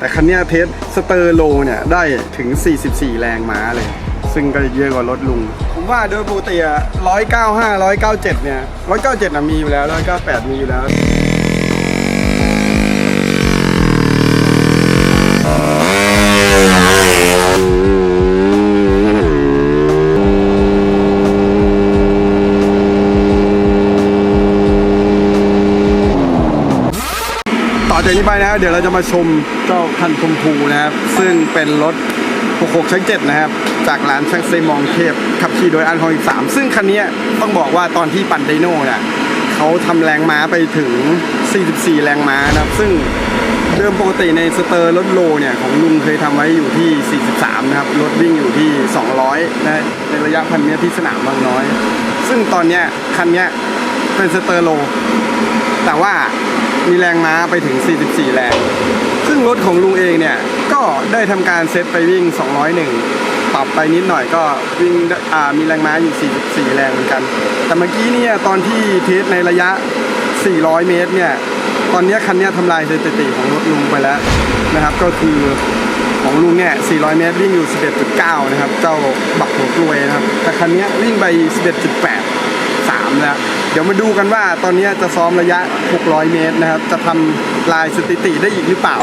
แต่คันนี้เทสสเตอร์โลเนี่ย ได้ถึง 44 แรงม้าเลย ซึ่งก็เยอะกว่ารถลุง ผมว่าโดยปกติอะ195 197 เนี่ย 197น่ะมีอยู่แล้ว 198 มีอยู่แล้ว จากนี้ไปนะครับเดี๋ยวเราจะมาชมเจ้าคันชมพูนะครับ ซึ่งเป็นรถ 66ชั้น7นะครับ จากร้านช่างเซมองเทพขับขี่โดยอันทองอีก3ซึ่งคันนี้ต้องบอกว่าตอนที่ปั่นไดโน่เนี่ยเขาทำแรงม้าไปถึง 44 แรงม้านะครับ ซึ่งเดิมปกติในสเตอร์รถโลเนี่ย ของลุงเคยทำไว้อยู่ที่ 43 นะครับ รถวิ่งอยู่ที่ 200นะในระยะพันเมตรที่สนามบางน้อย ซึ่งตอนเนี้ยคันเนี้ยเป็นสเตอร์โล แต่ว่า มีแรงม้าไปถึง 44 แรง ซึ่งรถของลุงเองเนี่ย ก็ได้ทำการเซตไปวิ่ง 201 ปรับไปนิดหน่อยก็วิ่งมีแรงม้าอยู่ 44 แรงเหมือนกัน แต่เมื่อกี้เนี่ยตอนที่เทสในระยะ 400 เมตรเนี่ย ตอนนี้คันนี้ทำลายสถิติของรถลุงไปแล้วนะครับ ก็คือของลุงเนี่ย 400 เมตรวิ่งอยู่ 11.9 นะครับ เจ้าบักหัวกลวยนะครับ แต่คันนี้วิ่งไป 11.8 3 แล้ว ดี๋ยวมาดูกันว่าตอนนี้จะซ้อมระยะ 600 เมตรนะครับ จะทำลายสถิติได้อีกหรือเปล่า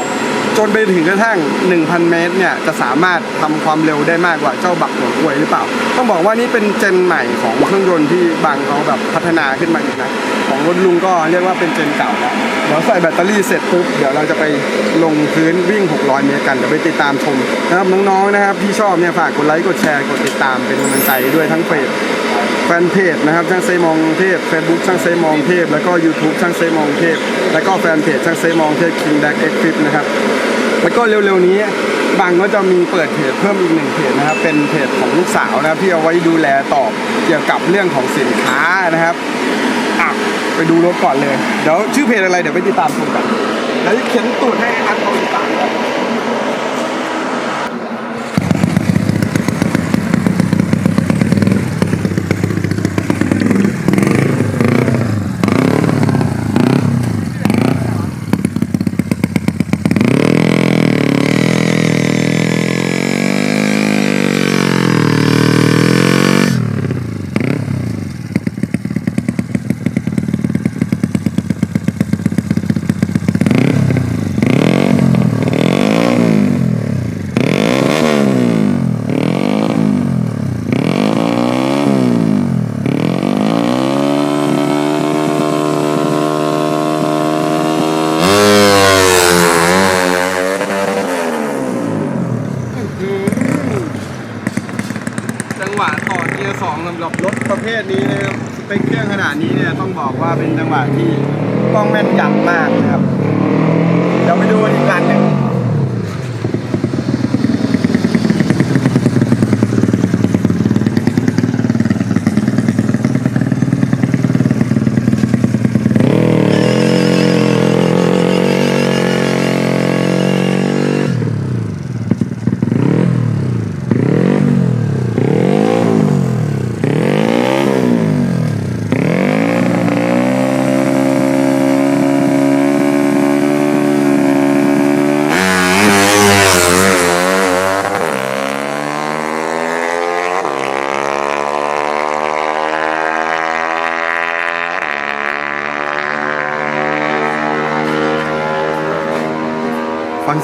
จนไปถึงกระทั่ง 1,000 เมตรเนี่ยจะสามารถทำความเร็วได้มากกว่าเจ้าบักหัวกล้วยหรือเปล่า ต้องบอกว่านี่เป็นเจนใหม่ของเครื่องยนต์ที่บางเขาแบบพัฒนาขึ้นมาอีกนะของรถลุงก็เรียกว่าเป็นเจนเก่าแล้วเดี๋ยวใส่แบตเตอรี่เสร็จปุ๊บเดี๋ยวเราจะไปลงพื้นวิ่ง 600 เมตรกันเดี๋ยวไปติดตามชมนะครับน้องๆนะครับที่ชอบเนี่ยฝากกดไลค์กดแชร์กดติดตามเป็นกำลังใจด้วยทั้งเฟซ แฟนเพจนะครับช่างเซมองเทพ Facebook ช่างเซมองเทพ แล้วก็ YouTube ช่างเซมองเทพ แล้วก็แฟนเพจช่างเซมองเทพคิงแดกเอ็กคลิปนะครับแล้วก็เร็วๆนี้บางก็จะมีเปิดเพจเพิ่มอีกหนึ่งเพจนะครับเป็นเพจของลูกสาวนะครับที่เอาไว้ดูแลตอบเกี่ยวกับเรื่องของสินค้านะครับอะไปดูรถก่อนเลยเดี๋ยวชื่อเพจอะไรเดี๋ยวไปติดตามชมกันแล้วเขียนตูดให้อันเขาติดตามนะ จังหวะต่อเกียร์สองสำหรับรถประ เภทนี้นะครับสเปคเครื่องขนาดนี้เนี่ยต้องบอกว่าเป็นจังหวะที่กล้องแม่นยำมากนะครับเดี๋ยวไปดูอีกคันหนึ่ง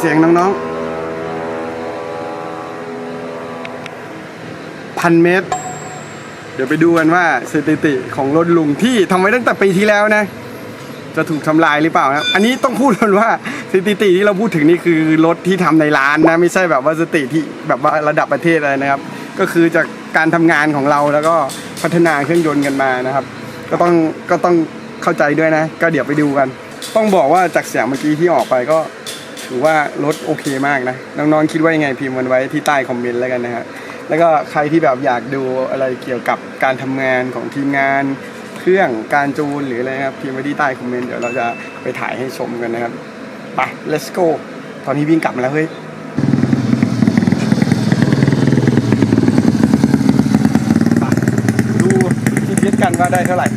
เสียงน้องๆ พันเมตร เดี๋ยวไปดูกันว่าสถิติของรถลุงที่ทำไว้ตั้งแต่ปีที่แล้วนะ จะถูกทำลายหรือเปล่านะอันนี้ต้องพูดกันว่าสถิติที่เราพูดถึงนี่คือรถที่ทำในร้านนะ ไม่ใช่แบบว่าสถิติที่แบบว่าระดับประเทศอะไรนะครับ ก็คือจากการทำงานของเราแล้วก็พัฒนาเครื่องยนต์กันมานะครับ ก็ต้องก็ต้องเข้าใจด้วยนะ ก็เดี๋ยวไปดูกัน ต้องบอกว่าจากเสียงเมื่อกี้ที่ออกไปก็ถือว่ารถโอเคมากนะ น้องๆคิดว่ายังไงพิมพ์มันไว้ที่ใต้คอมเมนต์แล้วกันนะฮะ แล้วก็ใครที่แบบอยากดูอะไรเกี่ยวกับการทำงานของทีมงานเครื่องการจูนหรืออะไรครับพิมพ์ไว้ที่ใต้คอมเมนต์เดี๋ยวเราจะไปถ่ายให้ชมกันนะครับไป let's go ตอนนี้วิ่งกลับมาแล้วเฮ้ยดูที่คิดกันว่าได้เท่าไหร่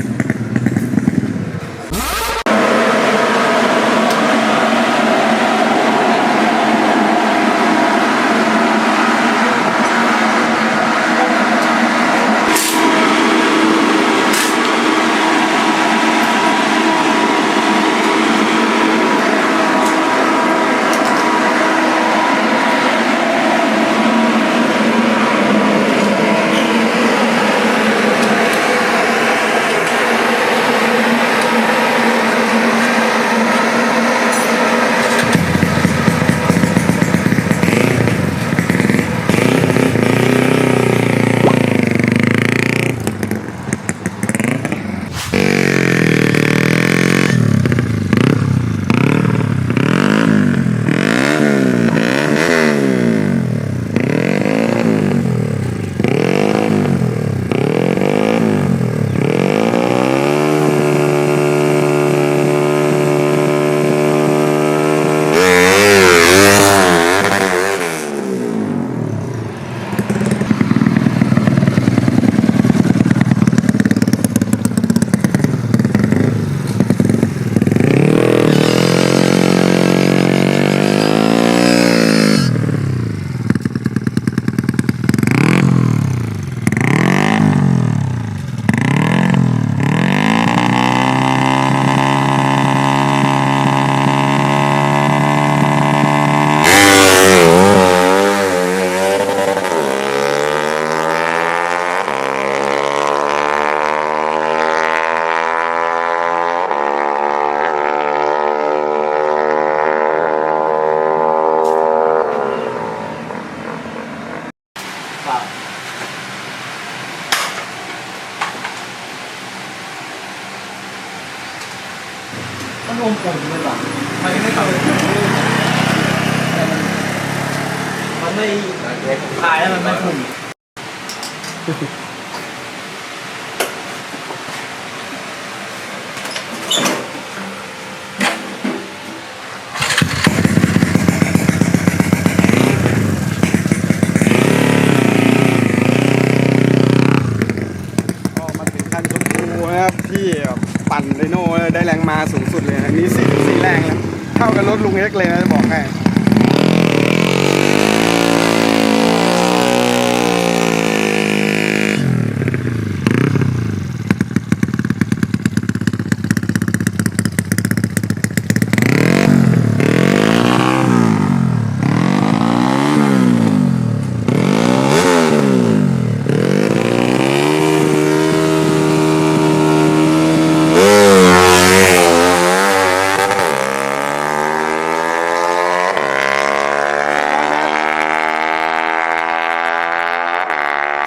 ท่ากับรถลุงเอ็กซ์เลยนะจะบอกให้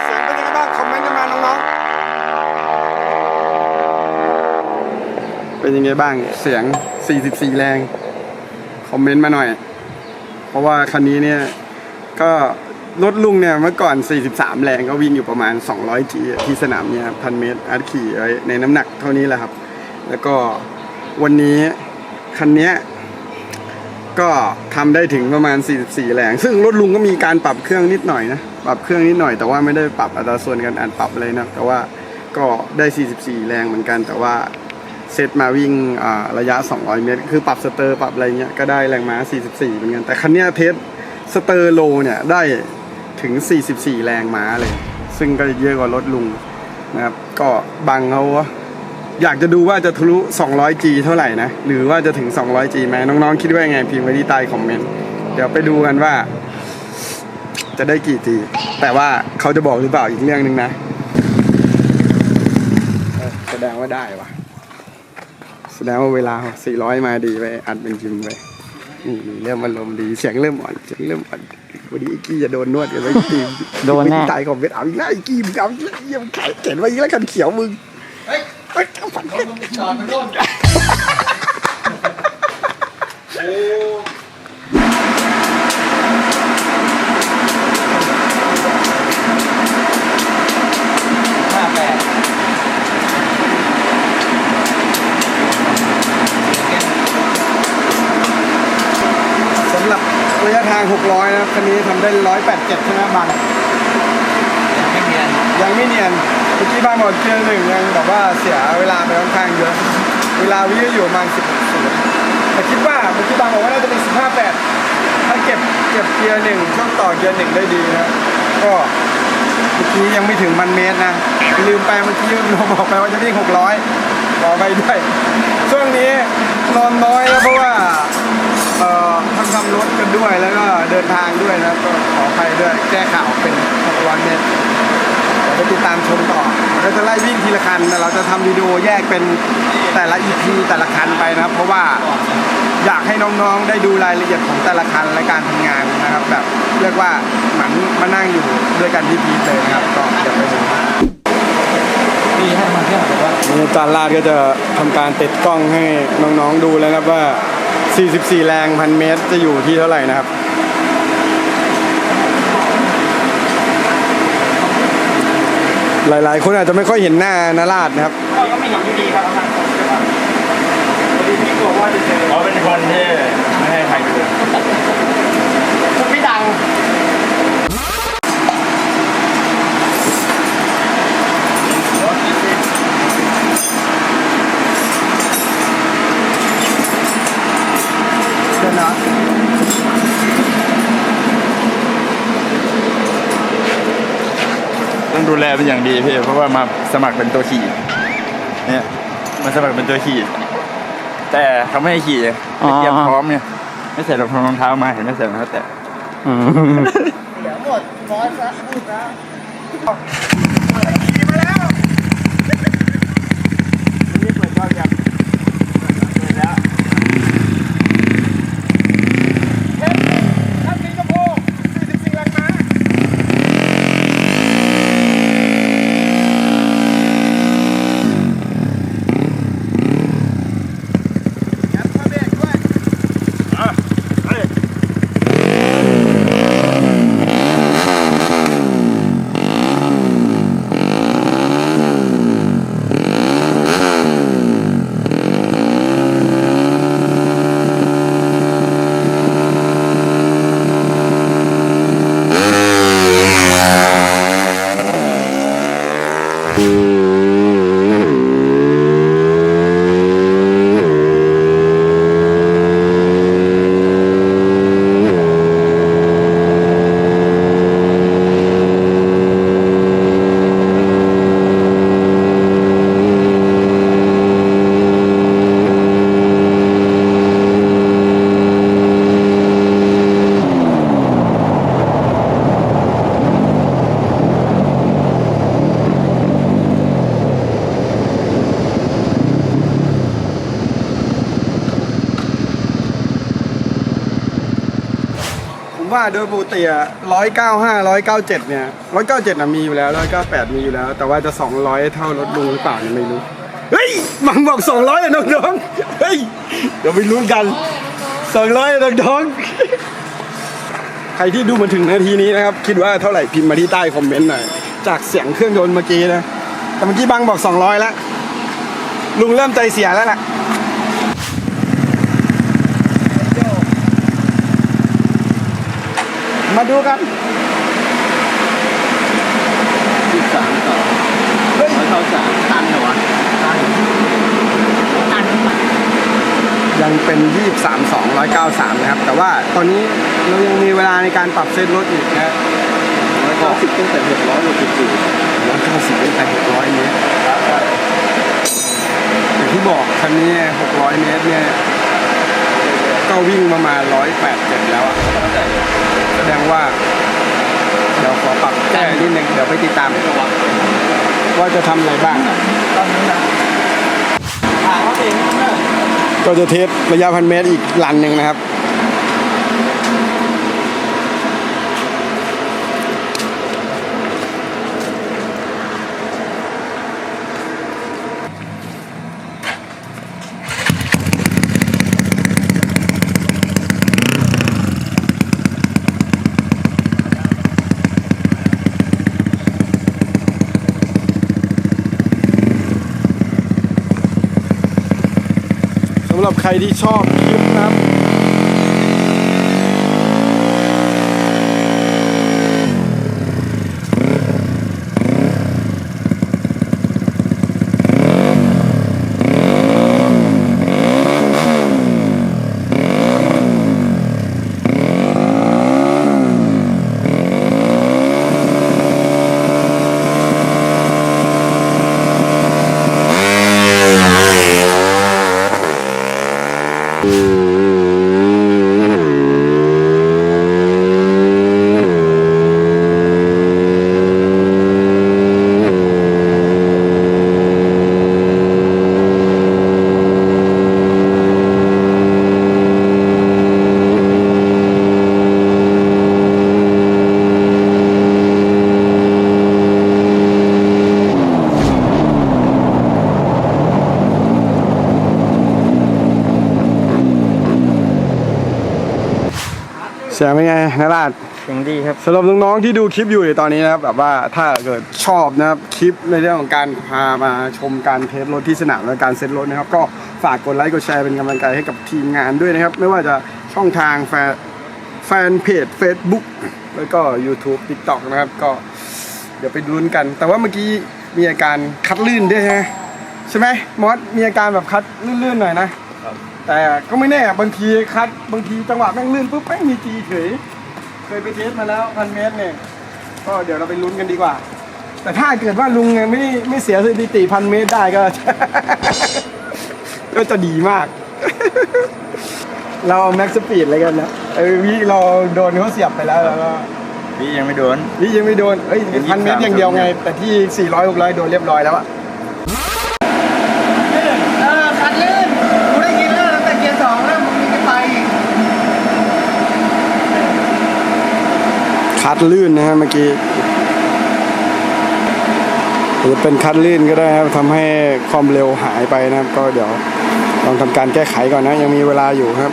เสียงเป็นยังไงบ้างคอมเมนต์กันมาน้องๆเป็นยังไงบ้าง เสียง 44 แรง คอมเมนต์มาหน่อย เพราะว่าคันนี้เนี่ย ก็รถลุงเนี่ยเมื่อก่อน 43 แรงก็วิ่งอยู่ประมาณ 200 G ที่สนามเนี่ยพันเมตรอัดขี่ในน้ำหนักเท่านี้แหละครับ แล้วก็วันนี้คันนี้ก็ทำได้ถึงประมาณ 44 แรง ซึ่งรถลุงก็มีการปรับเครื่องนิดหน่อยนะ ปรับเครื่องนิดหน่อย แต่ว่าไม่ได้ปรับอัตราส่วนการอัดปรับเลยนะ แต่ว่าก็ได้ 44 แรงเหมือนกัน แต่ว่า เซตมาวิ่งระยะ 200 เมตร คือปรับสเตอร์ปรับอะไรเงี้ยก็ได้แรงม้า 44 เหมือนกัน แต่คันนี้เทสสเตอร์โลเนี่ยได้ถึง 44 แรงม้าเลย ซึ่งก็เยอะกว่ารถลุงนะครับ ก็บังเขาอยากจะดูว่าจะทะลุ 200G เท่าไหร่นะ หรือว่าจะถึง 200G ไหมน้องๆ คิดว่ายังไงพิมพ์ไว้ที่ใต้คอมเมนต์ เดี๋ยวไปดูกันว่า จะได้กี่ G แต่ว่าเขาจะบอกหรือเปล่าอีกเรื่องหนึ่งนะแสดงว่าได้วะ แสดงว่าเวลา 400 มาดีไปอัดเป็นจิมไปนี่นี่เริ่มอารมณ์ดีเสียงเริ่มอ่อนเสียงเริ่มอ่อนวันนี้ไอ้กี้จะโดนนวดกันไหมทีมโดนแน่พิมพ์ไว้ที่ใต้คอมเมนต์เอาอีกแล้วไอ้กี้มึงเอาอีกแล้วเยี่ยมขายเขียนไว้อีกแล้วกันเขียวมึงเฮ้ยเฮ้ยเอาฝันจอดมันโดนาง 600 นะครับคันนี้ทำได้ 187ใช่ไหมบังยังไม่เนียนยังไม่เนียนเมื่อกี้บ้านบอกเกียร์หนึ่งยังแบบว่าเสียเวลาไปค่อนข้างเยอะ เวลาวิ่งอยู่ประมาณ10ศูนย์แต่คิดว่าเมื่อกี้บางบอกว่าน่าจะเป็น15 8ถ้าเก็บเก็บเกียร์หนึ่งช่วงต่อเกียร์หนึ่งได้ดีนะก็เมื่อกี้ยังไม่ถึงมันเมตรนะ ลืมไปเมื่อกี้เราบอกไปว่าจะวิ่ง600ขอไปด้วย ช่วงนี้นอนน้อยแล้วเพราะว่าเอ่อ ทำรถกันด้วยแล้วก็เดินทางด้วยนะก็ขออภัยด้วยแก้ข่าวเป็น600เมตรเดี๋ยวไปติดตามชมต่อเราจะไล่วิ่งทีละคันแต่เราจะทำวิดีโอแยกเป็นแต่ละ EP แต่ละคันไปนะครับ เพราะว่าอยากให้น้องๆได้ดูรายละเอียดของแต่ละคันและการทำงานนะครับ แบบเรียกว่าเหมือนมานั่งอยู่ด้วยกันที่พีเลยนะครับก็เดี๋ยวไปดูพี่ให้มันแค่แบบว่านี่อาจารย์ลาดก็จะทำการติดกล้องให้น้องๆดูแล้วนะครับว่า 44 แรงพันเมตรจะอยู่ที่เท่าไหร่นะครับ หลายๆ คนอาจจะไม่ค่อยเห็นหน้านาราดนะครับ ก็ไม่เห็นอยู่ดีครับทางผมใช่ปะพอดีพี่กลัวว่าจะเจอเขาเป็นคนที่ไม่ให้ใครดูมันไม่ดัง เดี๋ยวนะต้องดูแลเป็นอย่างดีพี่เพราะว่ามาสมัครเป็นตัวขี่เนี่ยมาสมัครเป็นตัวขี่แต่เขาไม่ให้ขี่อ๋อไม่เตรียมพร้อมเนี่ยไม่ใส่รองเท้ามาเห็นไม่ใส่รองเท้าแตะอืมนี่เปิดรอบยังเปิดแล้ว ท่านสิงคโปร์44แรงม้ายัดมาเบรกด้วย อะเฮ้ย ผมว่าโดยปกติ ร้อยเก้าห้าร้อยเก้าเจ็ดเนี่ยร้อยเก้าเจ็ดมีอยู่แล้วร้อยเก้าแปดมีอยู่แล้ว แต่ว่าจะสองร้อยเท่ารถลุงหรือเปล่าเนี่ยไม่รู้ เฮ้ยมังบอกสองร้อยอะน้องๆเฮ้ยเดี๋ยวไปลุ้นกันสองร้อยน้องๆใครที่ดูมาถึงนาทีนี้นะครับ คิดว่าเท่าไหร่พิมพ์มาที่ใต้คอมเมนต์หน่อยจากเสียงเครื่องยนต์เมื่อกี้นะแต่เมื่อกี้บังบอกสองร้อยแล้วลุงเริ่มใจเสียแล้วล่ะ มาดูกันสิบสามต่อร้อยเท่าสามตันเหรอวะตันตันยังเป็น23 2 193นะครับ แต่ว่าตอนนี้เรายังมีเวลาในการปรับเซตรถอีกนะร้อยเก้าสิบตั้งแต่หกร้อยหกสิบสี่190ตั้งแต่600เมตรอย่างที่บอกคันนี้600เมตรเนี่ย ก็วิ่งประมาณ187แล้วอะแสดงว่า เดี๋ยวขอปรับแก้นิดนึงเดี๋ยวไปติดตาม ว่าจะทำอะไรบ้างตอนนี้นะถามว่าเองนะก็จะเทสระยะพันเมตรอีกลันหนึ่งนะครับ ใครที่ชอบคลิปนะครับ สียงเป็นไงนาราดยังดีครับสำหรับน้องๆที่ดูคลิปอยู่ในตอนนี้นะครับแบบว่าถ้าเกิดชอบนะครับคลิปในเรื่องของการพามาชมการเทสรถที่สนามและการเซ็ตรถนะครับ ก็ฝากกดไลค์กดแชร์เป็นกำลังใจให้กับทีมงานด้วยนะครับ ไม่ว่าจะช่องทางแฟนแฟนเพจ Facebook แล้วก็ YouTube TikTok นะครับก็เดี๋ยวไปลุ้นกัน แต่ว่าเมื่อกี้มีอาการคัดลื่นด้วยใช่ไหมใช่ไหมมอสมีอาการแบบคัดลื่นๆหน่อยนะ แต่ก็ไม่แน่บางทีคัดบางทีจังหวะแม่งลื่นปุ๊บแม่งมีจีเฉย เคยไปเทสมาแล้วพันเมตรเนี่ย ก็เดี๋ยวเราไปลุ้นกันดีกว่า แต่ถ้าเกิดว่าลุงยังไม่ไม่เสียสถิติพันเมตรได้ก็ ก็จะดีมาก เราแม็กซ์สปีดอะไรกันนะเออวิเราโดนเขาเสียบไปแล้วแล้วก็พี่ยังไม่โดนวิยังไม่โดน เอ้ยเป็นพันเมตร23อย่างเดียวไง แต่ที่ 400 600 โดนเรียบร้อยแล้วอะ เออคันลื่นกูได้ยินแล้วตั้งแต่เกียร์สองแล้วมึงไม่ไปอีก คัดลื่นนะฮะเมื่อกี้หรือเป็นคัดลื่นก็ได้ครับทำให้ความเร็วหายไปนะครับ ก็เดี๋ยวลองทำการแก้ไขก่อนนะ ยังมีเวลาอยู่ครับ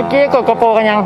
มื่อกี้กดกระโปรงกันยัง